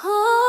আমি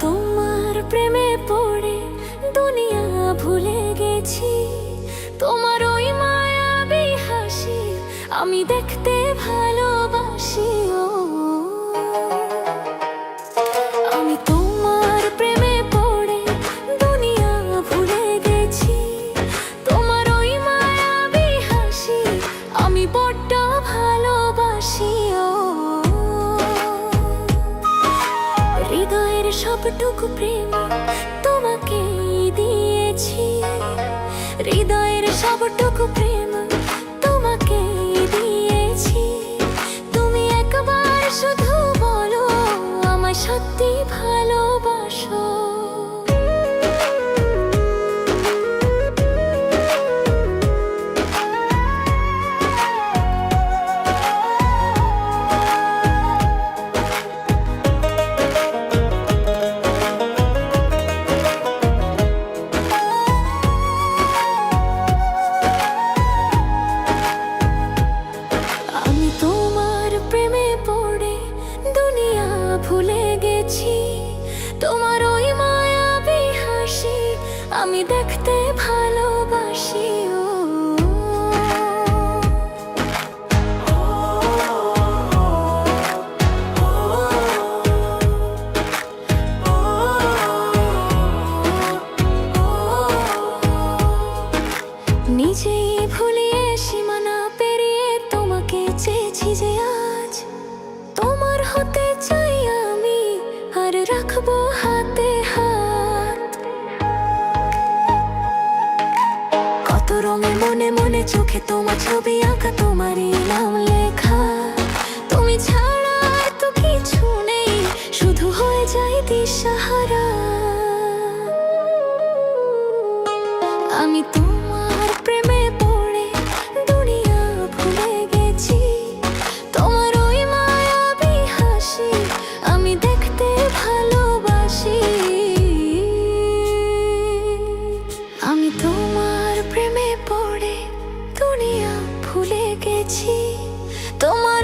তোমার প্রেমে পড়ে দুনিয়া ভুলে গেছি। তোমার ওই মায়াবী হাসি আমি দেখতে ভালোবাসি ও সবটুকু প্রেম তোমাকে দিয়েছি। হৃদয়ের সবটুকু প্রেম তোমাকে দিয়েছি। তুমি একবার শুধু বলো, আমায় সত্যি ভালোবাসো। ভুলে গেছি। তোমার ওই মায়াবী হাসি আমি দেখতে ভালোবাসি, ও। নিজেই ভুলিয়ে সীমানা পেরিয়ে তোমাকে চেয়েছি যে আজ তোমার হতে চাই। রঙে মনে মনে চোখে তোমার ছবি আঁকা তোমারই নাম লেখা। তুমি ছাড়া তো কিছু নেই, শুধু হয়ে যায় দিশাহারা। আমি তোমার পড়ে